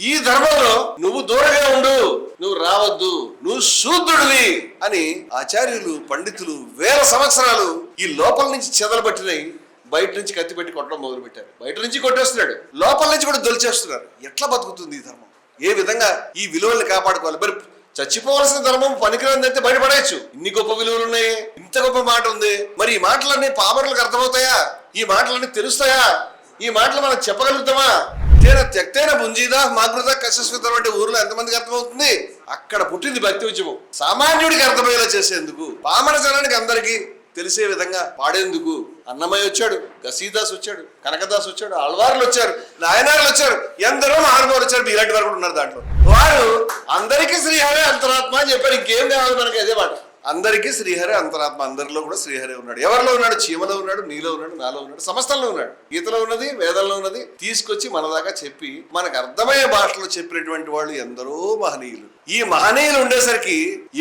ఈ ధర్మంలో నువ్వు దూరంగా ఉండు. నువ్వు రావద్దు. నువ్వు శూద్రుడివి అని ఆచార్యులు పండితులు వేల సంవత్సరాలు ఈ లోపల నుంచి చెదలబట్టినాయి బయట నుంచి కత్తి పెట్టి కొట్టడం మొదలు పెట్టారు బయట నుంచి కొట్టేస్తున్నాడు. లోపల నుంచి కూడా దొలిచేస్తున్నారు. ఎట్లా బతుకుతుంది ఈ ధర్మం? ఏ విధంగా ఈ విలువల్ని కాపాడుకోవాలి? మరి చచ్చిపోవాల్సిన ధర్మం పనికిరాందంటే బయటపడేయచ్చు. ఇన్ని గొప్ప విలువలు ఉన్నాయి. ఇంత గొప్ప మాట ఉంది. మరి ఈ మాటలన్నీ పామరులకు అర్థమవుతాయా? ఈ మాటలన్నీ తెలుస్తాయా? ఈ మాటలు మనం చెప్పగలుగుతామా? తేన త్యక్తేన భుంజీదా మాగృత కశస్వితం అంటే ఊర్లో ఎంతమందికి అర్థమవుతుంది? అక్కడ పుట్టింది భక్తి ఉద్యమం. సామాన్యుడికి అర్థమయ్యేలా చేసేందుకు పామర జనానికి అందరికీ తెలిసే విధంగా పాడేందుకు అన్నమయ్య వచ్చాడు గసీదాస్ వచ్చాడు కనకదాస్ వచ్చాడు ఆళ్వార్లు వచ్చారు నాయనార్లు వచ్చారు ఎందరో మహానుభావులు వచ్చారు ఇలాంటి వారు కూడా ఉన్నారు దాంట్లో. వారు అందరికీ శ్రీహరే అంతరాత్మ అని చెప్పారు ఇంకేం కావాలి మనకి అదే మాట. అందరికీ శ్రీహరి అంతరాత్మ అందరిలో కూడా శ్రీహరి ఉన్నాడు. ఎవరిలో ఉన్నాడు? చీమలో ఉన్నాడు నీలో ఉన్నాడు నాలో ఉన్నాడు సమస్తంలో ఉన్నాడు. గీతలో ఉన్నది వేదంలో ఉన్నది తీసుకొచ్చి మన దాకా చెప్పి మనకు అర్థమయ్యే భాషలో చెప్పినటువంటి వాళ్ళు ఎందరో మహనీయులు. ఈ మహనీయులు ఉండేసరికి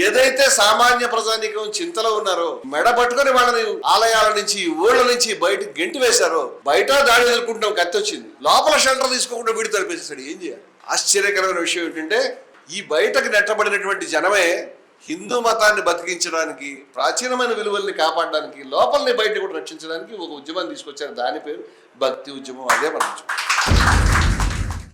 ఏదైతే సామాన్య ప్రజానీకం చింతలో ఉన్నారో మెడ పట్టుకొని వాళ్ళని ఆలయాల నుంచి ఊళ్ళ నుంచి బయట గెంటి వేశారో బయట దాడి ఎదుర్కొంటాం కత్తి వచ్చింది. లోపల షెల్టర్ తీసుకోకుండా వీడి తలిపేసేసాడు ఏం చేయాలి? ఆశ్చర్యకరమైన విషయం ఏంటంటే ఈ బయటకు నెట్టబడినటువంటి జనమే హిందూ మతాన్ని బతికించడానికి ప్రాచీనమైన విలువల్ని కాపాడడానికి లోపలిని బయట కూడా రక్షించడానికి ఒక ఉద్యమాన్ని తీసుకొచ్చారు. దాని పేరు భక్తి ఉద్యమం. అదే మనం